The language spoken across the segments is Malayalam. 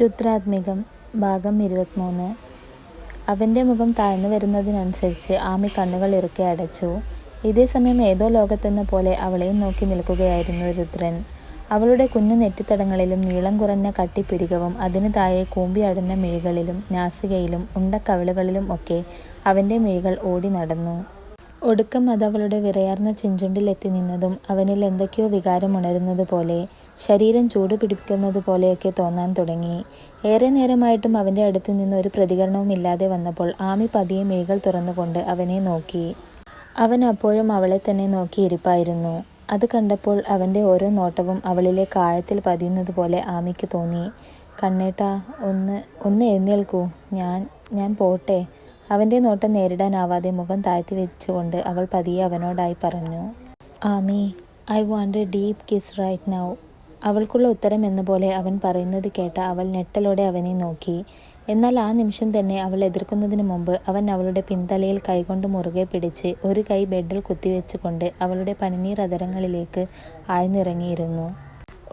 രുദ്രാത്മികം ഭാഗം ഇരുപത്തിമൂന്ന്. അവന്റെ മുഖം താഴ്ന്നു വരുന്നതിനനുസരിച്ച് ആമി കണ്ണുകൾ ഇറുക്കെ അടച്ചു. ഇതേ സമയം ഏതോ ലോകത്തെന്ന പോലെ അവളെയും നോക്കി നിൽക്കുകയായിരുന്നു രുദ്രൻ. അവളുടെ കുഞ്ഞു നെറ്റിത്തടങ്ങളിലും നീളം കുറഞ്ഞ കട്ടിപ്പിരികവും അതിന് താഴെ കൂമ്പി അടഞ്ഞ മിഴികളിലും നാസികയിലും ഉണ്ടക്കവിളുകളിലും ഒക്കെ അവന്റെ മിഴികൾ ഓടി നടന്നു. ഒടുക്കം അത് അവളുടെ വിറയാർന്ന ചിഞ്ചുണ്ടിലെത്തി നിന്നതും അവനിൽ എന്തൊക്കെയോ വികാരം ഉണരുന്നത് പോലെ ശരീരം ചൂട് പിടിപ്പിക്കുന്നത് പോലെയൊക്കെ തോന്നാൻ തുടങ്ങി. ഏറെ നേരമായിട്ടും അവന്റെ അടുത്ത് നിന്ന് ഒരു പ്രതികരണവും ഇല്ലാതെ വന്നപ്പോൾ ആമി പതിയെ മിഴികൾ തുറന്നുകൊണ്ട് അവനെ നോക്കി. അവൻ അപ്പോഴും അവളെ തന്നെ നോക്കിയിരിപ്പായിരുന്നു. അത് കണ്ടപ്പോൾ അവന്റെ ഓരോ നോട്ടവും അവളിലെ കാഴത്തിൽ പതിയുന്നത് പോലെ ആമിക്ക് തോന്നി. കണ്ണേട്ടാ ഒന്ന് ഒന്ന് എഴുന്നേൽക്കൂ. ഞാൻ ഞാൻ പോട്ടെ. അവന്റെ നോട്ടം നേരിടാനാവാതെ മുഖം താഴ്ത്തി വെച്ചുകൊണ്ട് അവൾ പതിയെ അവനോടായി പറഞ്ഞു. Ami I want a deep kiss right now. അവൾക്കുള്ള ഉത്തരം എന്ന പോലെ അവൻ പറയുന്നത് കേട്ട അവൾ ഞെട്ടലോടെ അവനെ നോക്കി. എന്നാൽ ആ നിമിഷം തന്നെ അവൾ എതിർക്കുന്നതിന് മുമ്പ് അവൻ അവളുടെ പിന്തലയിൽ കൈകൊണ്ട് മുറുകെ പിടിച്ച് ഒരു കൈ ബെഡിൽ കുത്തിവെച്ചുകൊണ്ട് അവളുടെ പനിനീർ അതരങ്ങളിലേക്ക് ആഴ്ന്നിറങ്ങിയിരുന്നു.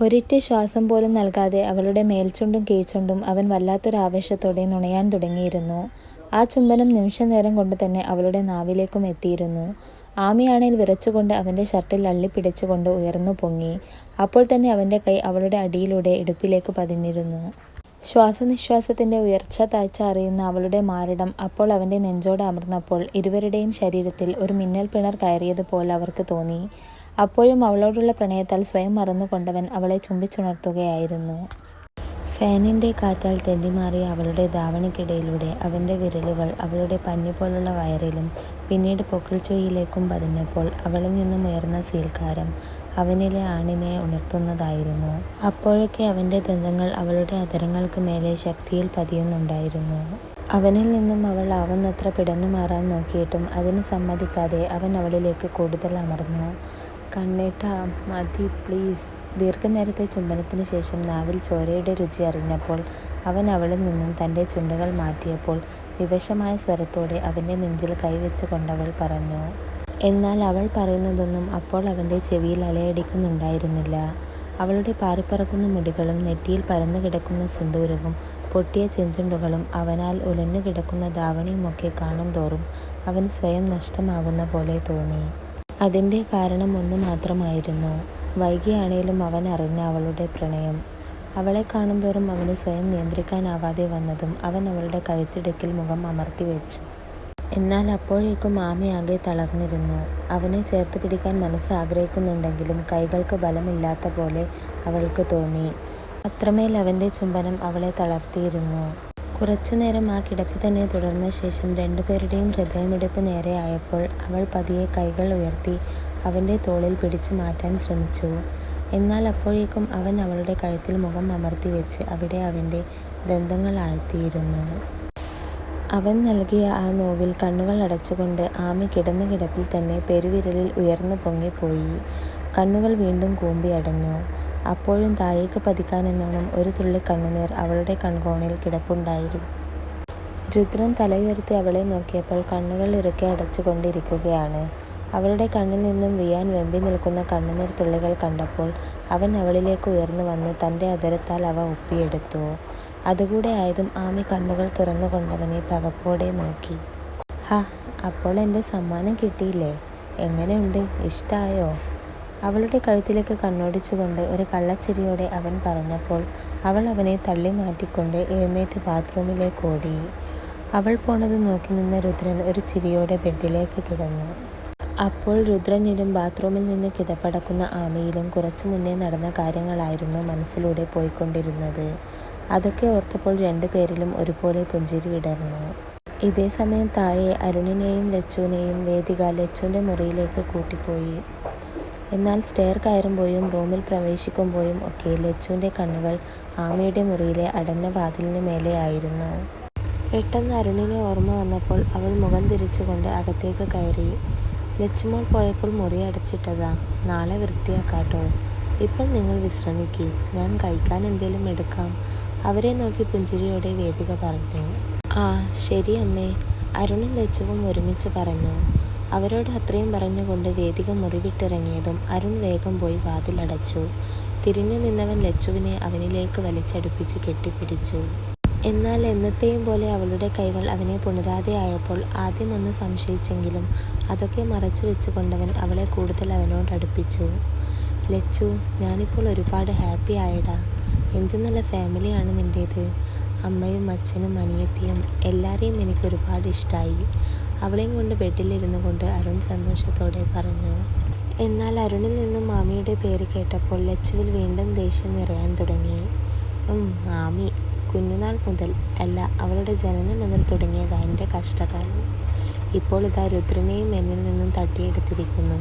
ഒരിറ്റ ശ്വാസം പോലും നൽകാതെ അവളുടെ മേൽച്ചുണ്ടും കീഴ്ച്ചുണ്ടും അവൻ വല്ലാത്തൊരു ആവേശത്തോടെ നുണയാൻ തുടങ്ങിയിരുന്നു. ആ ചുംബനം നിമിഷനേരം കൊണ്ട് തന്നെ അവളുടെ നാവിലേക്കും എത്തിയിരുന്നു. ആമിയാണേൽ വിറച്ചുകൊണ്ട് അവന്റെ ഷർട്ടിൽ അള്ളിപ്പിടിച്ചുകൊണ്ട് ഉയർന്നു പൊങ്ങി. അപ്പോൾ തന്നെ അവന്റെ കൈ അവളുടെ അടിയിലൂടെ ഇടുപ്പിലേക്ക് പതിഞ്ഞിരുന്നു. ശ്വാസനിശ്വാസത്തിന്റെ ഉയർച്ച താഴ്ച അറിയുന്ന അവളുടെ മാരടം അപ്പോൾ അവന്റെ നെഞ്ചോട് അമർന്നപ്പോൾ ഇരുവരുടെയും ശരീരത്തിൽ ഒരു മിന്നൽ പിണർ കയറിയതുപോലെ അവർക്ക് തോന്നി. അപ്പോഴും അവളോടുള്ള പ്രണയത്താൽ സ്വയം മറന്നുകൊണ്ടവൻ അവളെ ചുംബിച്ചുണർത്തുകയായിരുന്നു. ഫാനിന്റെ കാറ്റാൽ തെന്നിമാറിയ അവളുടെ ധാവണിക്കിടയിലൂടെ അവന്റെ വിരലുകൾ അവളുടെ പഞ്ഞി പോലുള്ള വയറിലും പിന്നീട് പൊക്കിൾച്ചൊയിലേക്കും പതിഞ്ഞപ്പോൾ അവളിൽ നിന്നും ഉയർന്ന സീൽക്കാരം അവനിലെ ആണിമയെ ഉണർത്തുന്നതായിരുന്നു. അപ്പോഴൊക്കെ അവന്റെ ദന്തങ്ങൾ അവളുടെ അതരങ്ങൾക്ക് മേലെ ശക്തിയിൽ പതിയുന്നുണ്ടായിരുന്നു. അവനിൽ നിന്നും അവൾ ആവുന്നത്ര പിടഞ്ഞു മാറാൻ നോക്കിയിട്ടും അതിന് സമ്മതിക്കാതെ അവൻ അവളിലേക്ക് കൂടുതൽ അമർന്നു. കണ്ണേട്ട മതി പ്ലീസ്. ദീർഘനേരത്തെ ചുംബനത്തിന് ശേഷം നാവിൽ ചോരയുടെ രുചി അറിഞ്ഞപ്പോൾ അവൻ അവളിൽ നിന്നും തന്റെ ചുണ്ടുകൾ മാറ്റിയപ്പോൾ വിവശമായ സ്വരത്തോടെ അവന്റെ നെഞ്ചിൽ കൈവച്ച് കൊണ്ടവൾ പറഞ്ഞു എന്നാൽ അവൾ പറയുന്നതൊന്നും അപ്പോൾ അവന്റെ ചെവിയിൽ അലയടിക്കുന്നുണ്ടായിരുന്നില്ല. അവളുടെ പാറിപ്പറക്കുന്ന മുടികളും നെറ്റിയിൽ പരന്നു കിടക്കുന്ന സിന്ദൂരവും പൊട്ടിയ ചെഞ്ചുണ്ടുകളും അവനാൽ ഉലഞ്ഞു കിടക്കുന്ന ധാവണിയുമൊക്കെ കാണും തോറും അവൻ സ്വയം നഷ്ടമാകുന്ന പോലെ തോന്നി. അതിന്റെ കാരണം ഒന്ന് മാത്രമായിരുന്നു. വൈകിയാണേലും അവൻ അറിഞ്ഞ അവളുടെ പ്രണയം. അവളെ കാണുന്തോറും അവന് സ്വയം നിയന്ത്രിക്കാനാവാതെ വന്നതും അവൻ അവളുടെ കഴുത്തിടുക്കിൽ മുഖം അമർത്തി വെച്ചു. എന്നാൽ അപ്പോഴേക്കും ആമയാകെ തളർന്നിരുന്നു. അവനെ ചേർത്ത് പിടിക്കാൻ മനസ്സ് ആഗ്രഹിക്കുന്നുണ്ടെങ്കിലും കൈകൾക്ക് ബലമില്ലാത്ത പോലെ അവൾക്ക് തോന്നി. അത്രമേൽ അവന്റെ ചുംബനം അവളെ തളർത്തിയിരുന്നു. കുറച്ചുനേരം ആ കിടപ്പ് തന്നെ തുടർന്ന ശേഷം രണ്ടുപേരുടെയും ഹൃദയമിടിപ്പ് നേരെയായപ്പോൾ അവൾ പതിയെ കൈകൾ ഉയർത്തി അവന്റെ തോളിൽ പിടിച്ചു മാറ്റാൻ ശ്രമിച്ചു. എന്നാൽ അപ്പോഴേക്കും അവൻ അവളുടെ കഴുത്തിൽ മുഖം അമർത്തി വെച്ച് അവിടെ അവന്റെ ദന്തങ്ങൾ ആഴ്ത്തിയിരുന്നു. അവൻ നൽകിയ ആ നോവിൽ കണ്ണുകൾ അടച്ചുകൊണ്ട് ആമി കിടന്ന കിടപ്പിൽ തന്നെ പെരുവിരലിൽ ഉയർന്നു പൊങ്ങിപ്പോയി. കണ്ണുകൾ വീണ്ടും കൂമ്പി അടഞ്ഞു അപ്പോഴും താഴേക്ക് പതിക്കാനെന്നോണം ഒരു തുള്ളി കണ്ണുനീർ അവളുടെ കൺകോണിൽ കിടപ്പുണ്ടായിരുന്നു. രുദ്രൻ തലയുയർത്തി അവളെ നോക്കിയപ്പോൾ കണ്ണുകൾ ഇറുക്കെ അടച്ചുകൊണ്ടിരിക്കുകയാണ്. അവളുടെ കണ്ണിൽ നിന്നും വിയാൻ വെമ്പി നിൽക്കുന്ന കണ്ണുനീർ തുള്ളികൾ കണ്ടപ്പോൾ അവൻ അവളിലേക്ക് ഉയർന്നു വന്ന് തന്റെ അതരത്താൽ അവ ഒപ്പിയെടുത്തു. അതുകൂടെ ആയതും ആമി കണ്ണുകൾ തുറന്നുകൊണ്ടവനെ പകപ്പോടെ നോക്കി. ഹ അപ്പോൾ എന്റെ സമ്മാനം കിട്ടിയില്ലേ? എങ്ങനെയുണ്ട്? ഇഷ്ടായോ? അവളുടെ കഴുത്തിലേക്ക് കണ്ണോടിച്ചുകൊണ്ട് ഒരു കള്ളച്ചിരിയോടെ അവൻ പറഞ്ഞപ്പോൾ അവൾ അവനെ തള്ളി മാറ്റിക്കൊണ്ട് എഴുന്നേറ്റ് ബാത്റൂമിലേക്ക് ഓടി. അവൾ പോണത് നോക്കി നിന്ന രുദ്രൻ ഒരു ചിരിയോടെ ബെഡിലേക്ക് കിടന്നു. അപ്പോൾ രുദ്രനിലും ബാത്റൂമിൽ നിന്ന് കിതപ്പടക്കുന്ന ആമയിലും കുറച്ചു മുന്നേ നടന്ന കാര്യങ്ങളായിരുന്നു മനസ്സിലൂടെ പോയിക്കൊണ്ടിരുന്നത്. അതൊക്കെ ഓർത്തപ്പോൾ രണ്ടുപേരിലും ഒരുപോലെ പുഞ്ചിരി വിടർന്നു. ഇതേ സമയം താഴെ അരുണിനെയും ലച്ചുവിനെയും വേദിക ലച്ചുവിന്റെ മുറിയിലേക്ക് കൂട്ടിപ്പോയി. എന്നാൽ സ്റ്റെയർ കയറുമ്പോഴും റൂമിൽ പ്രവേശിക്കുമ്പോഴും ഒക്കെ ലച്ചുവിന്റെ കണ്ണുകൾ ആമയുടെ മുറിയിലെ അടഞ്ഞ വാതിലിന് മേലെയായിരുന്നു പെട്ടെന്ന് അരുണിനെ ഓർമ്മ വന്നപ്പോൾ അവൾ മുഖം തിരിച്ചുകൊണ്ട് അകത്തേക്ക് കയറി. ലച്ചുമോൾ പോയപ്പോൾ മുറി അടച്ചിട്ടതാ. നാളെ വൃത്തിയാക്കാട്ടോ. ഇപ്പോൾ നിങ്ങൾ വിശ്രമിക്കേ. ഞാൻ കഴിക്കാൻ എന്തേലും എടുക്കാം. അവരെ നോക്കി പുഞ്ചിരിയോടെ വേദിക പറഞ്ഞു. ആ ശരി അമ്മേ. അരുണും ലച്ചുവും ഒരുമിച്ച് പറഞ്ഞു. അവരോട് അത്രയും പറഞ്ഞുകൊണ്ട് വേദിക മുറിവിട്ടിറങ്ങിയതും അരുൺ വേഗം പോയി വാതിലടച്ചു. തിരിഞ്ഞു നിന്നവൻ ലച്ചുവിനെ അവനിലേക്ക് വലിച്ചടുപ്പിച്ച് കെട്ടിപ്പിടിച്ചു. എന്നാൽ എന്നത്തെയും പോലെ അവളുടെ കൈകൾ അവനെ പുണരാതെയായപ്പോൾ ആദ്യം ഒന്ന് സംശയിച്ചെങ്കിലും അതൊക്കെ മറച്ചു വെച്ചുകൊണ്ടവൻ അവളെ കൂടുതൽ അവനോട് അടുപ്പിച്ചു. ലച്ചു ഞാനിപ്പോൾ ഒരുപാട് ഹാപ്പി ആയടാ. എന്ത് നല്ല ഫാമിലിയാണ് നിന്റേത് അമ്മയും അച്ഛനും അനിയത്തിയും എല്ലാവരെയും എനിക്ക് ഒരുപാട് ഇഷ്ടമായി അവളെയും കൊണ്ട് ബെഡിലിരുന്നു കൊണ്ട് അരുൺ സന്തോഷത്തോടെ പറഞ്ഞു എന്നാൽ അരുണിൽ നിന്നും മാമിയുടെ പേര് കേട്ടപ്പോൾ ലച്ചുവിൽ വീണ്ടും ദേഷ്യം നിറയാൻ തുടങ്ങി. മാമി കുഞ്ഞുനാൾ മുതൽ അല്ല അവളുടെ ജനനം മുതൽ തുടങ്ങിയതാ എന്റെ കഷ്ടകാലം. ഇപ്പോൾ ഇതാ രുദ്രനെയും എന്നിൽ നിന്നും തട്ടിയെടുത്തിരിക്കുന്നു.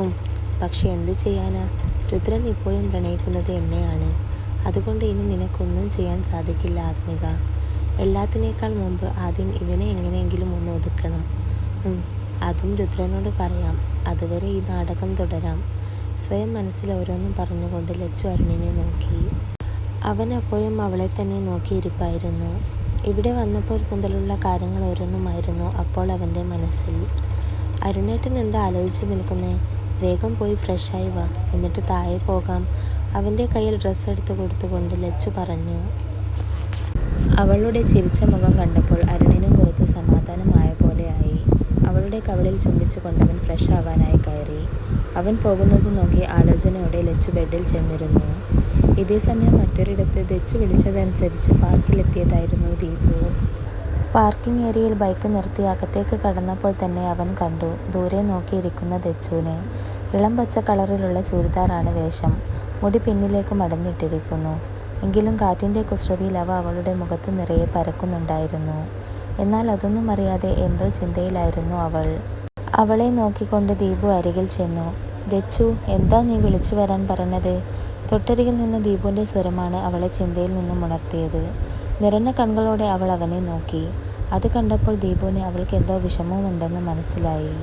ഉം പക്ഷെ എന്ത് ചെയ്യാനാ? രുദ്രൻ ഇപ്പോഴും പ്രണയിക്കുന്നത് എന്നെയാണ്. അതുകൊണ്ട് ഇനി നിനക്കൊന്നും ചെയ്യാൻ സാധിക്കില്ല ആത്മിക. എല്ലാത്തിനേക്കാൾ മുമ്പ് ആദ്യം ഇവനെ എങ്ങനെയെങ്കിലും ഒന്ന് ഒതുക്കണം. അതും രുദ്രനോട് പറയാം. അതുവരെ ഈ നാടകം തുടരാം. സ്വയം മനസ്സിൽ ഓരോന്നും പറഞ്ഞുകൊണ്ട് ലച്ചു അരുണിനെ നോക്കി. അവൻ അപ്പോഴും അവളെ തന്നെ നോക്കിയിരിപ്പായിരുന്നു. ഇവിടെ വന്നപ്പോൾ മുതലുള്ള കാര്യങ്ങൾ ഓരോന്നുമായിരുന്നു അപ്പോൾ അവന്റെ മനസ്സിൽ. അരുണേട്ടൻ എന്താ ആലോചിച്ച് നിൽക്കുന്നേ? വേഗം പോയി ഫ്രഷായി വാ. എന്നിട്ട് താഴെ പോകാം. അവന്റെ കയ്യിൽ ഡ്രസ്സ് എടുത്ത് കൊടുത്തുകൊണ്ട് ലച്ചു പറഞ്ഞു. അവളുടെ ചിരിച്ച മുഖം കണ്ടപ്പോൾ അരുണിനും കുറച്ച് സമാധാനമായ പോലെയായി അവളുടെ കവളിൽ ചുംബിച്ചു കൊണ്ടവൻ ഫ്രഷ് ആവാനായി കയറി. അവൻ പോകുന്നത് നോക്കി ആലോചനയോടെ ലച്ചു ബെഡിൽ ചെന്നിരുന്നു. ഇതേ സമയം മറ്റൊരിടത്ത് ദച്ചു വിളിച്ചതനുസരിച്ച് പാർക്കിലെത്തിയതായിരുന്നു ദീപു. പാർക്കിംഗ് ഏരിയയിൽ ബൈക്ക് നിർത്തി അകത്തേക്ക് കടന്നപ്പോൾ തന്നെ അവൻ കണ്ടു. ദൂരെ നോക്കിയിരിക്കുന്ന ദച്ചുവിനെ ഇളം പച്ച കളറിലുള്ള ചുരിദാറാണ് വേഷം. മുടി പിന്നിലേക്ക് മടഞ്ഞിട്ടിരിക്കുന്നു. എങ്കിലും കാറ്റിന്റെ കുസൃതിയിൽ അവ അവളുടെ മുഖത്ത് നിറയെ പരക്കുന്നുണ്ടായിരുന്നു. എന്നാൽ അതൊന്നും അറിയാതെ എന്തോ ചിന്തയിലായിരുന്നു അവൾ. അവളെ നോക്കിക്കൊണ്ട് ദീപു അരികിൽ ചെന്നു. ദച്ചു എന്താ നീ വിളിച്ചു വരാൻ പറഞ്ഞത് തൊട്ടരികിൽ നിന്ന് ദീപുവിന്റെ സ്വരമാണ് അവളെ ചിന്തയിൽ നിന്നും ഉണർത്തിയത്. നിറഞ്ഞ കണ്ണുകളോടെ അവൾ അവനെ നോക്കി. അത് കണ്ടപ്പോൾ ദീപുവിന് അവൾക്ക് എന്തോ വിഷമമുണ്ടെന്ന് മനസ്സിലായി.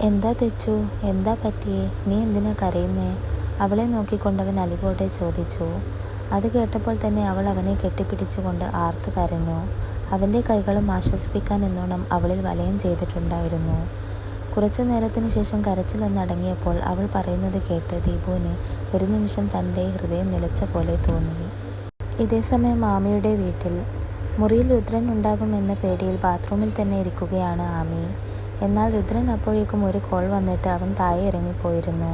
എന്താ തെച്ചു എന്താ പറ്റിയേ? നീ എന്തിനാ കരയുന്നേ? അവളെ നോക്കിക്കൊണ്ടവൻ അലിവോടെ ചോദിച്ചു. അത് കേട്ടപ്പോൾ തന്നെ അവൾ അവനെ കെട്ടിപ്പിടിച്ചുകൊണ്ട് ആർത്തു കരഞ്ഞു. അവന്റെ കൈകളും ആശ്വസിപ്പിക്കാൻ എന്നോണം അവളിൽ വലയം ചെയ്തിട്ടുണ്ടായിരുന്നു. കുറച്ചു നേരത്തിന് ശേഷം കരച്ചിലൊന്നടങ്ങിയപ്പോൾ അവൾ പറയുന്നത് കേട്ട് ദീപുവിന് ഒരു നിമിഷം തന്റെ ഹൃദയം നിലച്ച പോലെ തോന്നി. ഇതേസമയം മാമിയുടെ വീട്ടിൽ മുറിയിൽ രുദ്രൻ ഉണ്ടാകുമെന്ന പേടിയിൽ ബാത്റൂമിൽ തന്നെ ഇരിക്കുകയാണ് ആമി. എന്നാൽ രുദ്രൻ അപ്പോഴേക്കും ഒരു കോൾ വന്നിട്ട് അവൻ താഴെ ഇറങ്ങിപ്പോയിരുന്നു.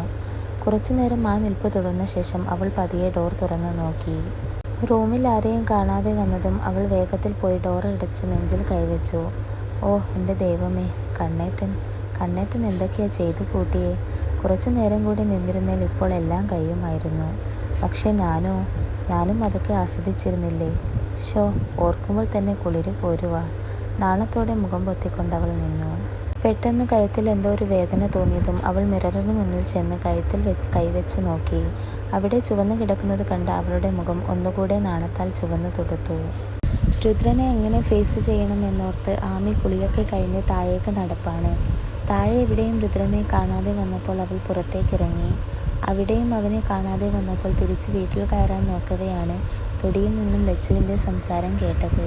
കുറച്ചു നേരം ആ നിൽപ്പ് തുടർന്ന ശേഷം അവൾ പതിയെ ഡോർ തുറന്നു നോക്കി. റൂമിൽ ആരെയും കാണാതെ വന്നതും അവൾ വേഗത്തിൽ പോയി ഡോർ അടച്ച് നെഞ്ചിൽ കൈവച്ചു. ഓ എന്റെ ദൈവമേ കണ്ണേട്ടൻ കണ്ണേട്ടൻ എന്തൊക്കെയാ ചെയ്തു കൂട്ടിയേ? കുറച്ചു നേരം കൂടി നിന്നിരുന്നാൽ ഇപ്പോൾ എല്ലാം കഴിയുമായിരുന്നു. പക്ഷേ ഞാനോ ഞാനും അതൊക്കെ ആസ്വദിച്ചിരുന്നില്ലേ? ഷോ ഓർക്കുമ്പോൾ തന്നെ കുളിര് കോരുവാ നാണത്തോടെ മുഖം പൊത്തിക്കൊണ്ടവൾ നിന്നു. പെട്ടെന്ന് കഴുത്തിൽ എന്തോ ഒരു വേദന തോന്നിയതും അവൾ മിററിന് മുന്നിൽ ചെന്ന് കഴുത്തിൽ കൈവച്ച് നോക്കി. അവിടെ ചുവന്നു കിടക്കുന്നത് കണ്ട് അവളുടെ മുഖം ഒന്നുകൂടെ നാണത്താൽ ചുവന്നു തൊടുത്തു. രുദ്രനെ എങ്ങനെ ഫേസ് ചെയ്യണമെന്നോർത്ത് ആമി കുളിയൊക്കെ കഴിഞ്ഞ് താഴേക്ക് നടപ്പാണ്. താഴെ എവിടെയും രുദ്രനെ കാണാതെ വന്നപ്പോൾ അവൾ പുറത്തേക്കിറങ്ങി അവിടെയും അവനെ കാണാതെ വന്നപ്പോൾ തിരിച്ച് വീട്ടിൽ കയറാൻ നോക്കവെയാണ് തൊടിയിൽ നിന്നും ലച്ചുവിന്റെ സംസാരം കേട്ടത്.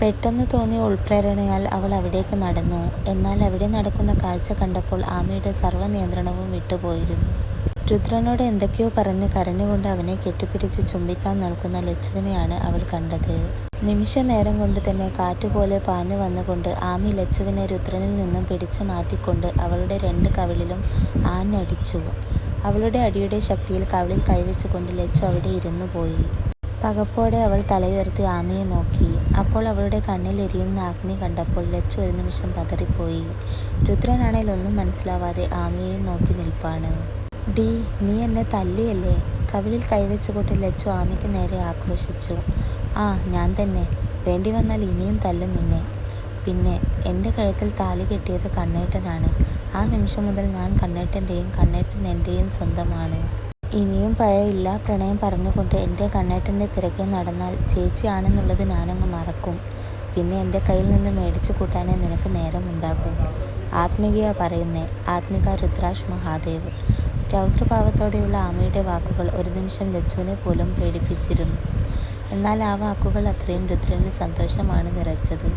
പെട്ടെന്ന് തോന്നിയ ഉൾപ്രേരണയാൽ അവൾ അവിടേക്ക് നടന്നു. എന്നാൽ അവിടെ നടക്കുന്ന കാഴ്ച കണ്ടപ്പോൾ ആമയുടെ സർവ നിയന്ത്രണവും വിട്ടുപോയിരുന്നു. രുദ്രനോട് എന്തൊക്കെയോ പറഞ്ഞ് കരഞ്ഞുകൊണ്ട് അവനെ കെട്ടിപ്പിടിച്ച് ചുംബിക്കാൻ നിൽക്കുന്ന ലച്ചുവിനെയാണ് അവൾ കണ്ടത്. നിമിഷ നേരം കൊണ്ട് തന്നെ കാറ്റുപോലെ പാഞ്ഞു വന്നുകൊണ്ട് ആമി ലച്ചുവിനെ രുദ്രനിൽ നിന്നും പിടിച്ചു മാറ്റിക്കൊണ്ട് അവളുടെ രണ്ട് കവിളിലും ആഞ്ഞടിച്ചു. അവളുടെ അടിയുടെ ശക്തിയിൽ കവിളിൽ കൈവച്ചുകൊണ്ട് ലച്ചു അവിടെ ഇരുന്നു പോയി. പകപ്പോടെ അവൾ തലയുയർത്തി ആമയെ നോക്കി. അപ്പോൾ അവളുടെ കണ്ണിൽ എരിയുന്ന അഗ്നി കണ്ടപ്പോൾ ലച്ചു ഒരു നിമിഷം പതറിപ്പോയി. രുദ്രനാണേൽ ഒന്നും മനസ്സിലാവാതെ ആമയെ നോക്കി നിൽപ്പാണ്. ഡി നീ എന്നെ തല്ലിയല്ലേ? കവിളിൽ കൈവച്ചുകൊണ്ട് ലച്ചു ആമയ്ക്ക് നേരെ ആക്രോശിച്ചു. ആ ഞാൻ തന്നെ. വേണ്ടി വന്നാൽ ഇനിയും തല്ലും നിന്നെ. പിന്നെ എന്റെ കഴുത്തിൽ താലി കെട്ടിയത് കണ്ണേട്ടനാണ്. ആ നിമിഷം മുതൽ ഞാൻ കണ്ണേട്ടന്റെയും കണ്ണേട്ടൻ എന്റെയും സ്വന്തമാണ്. ഇനിയും പഴയ ഇല്ലാ പ്രണയം പറഞ്ഞുകൊണ്ട് എന്റെ കണ്ണേട്ടന്റെ പിറകെ നടന്നാൽ ചേച്ചിയാണെന്നുള്ളത് ഞാനങ്ങ് മറക്കും. പിന്നെ എന്റെ കയ്യിൽ നിന്ന് മേടിച്ചു കൂട്ടാനേ നിനക്ക് നേരമുണ്ടാകൂ ആത്മികയാ പറയുന്നേ ആത്മിക രുദ്രാഷ് മഹാദേവ്. രൗദ്രഭാവത്തോടെയുള്ള ആമയുടെ വാക്കുകൾ ഒരു നിമിഷം ലച്ചുവിനെ പോലും പേടിപ്പിച്ചിരുന്നു. എന്നാൽ ആ വാക്കുകൾ അത്രയും രുദ്രന്റെ സന്തോഷമാണ് നിറച്ചത്.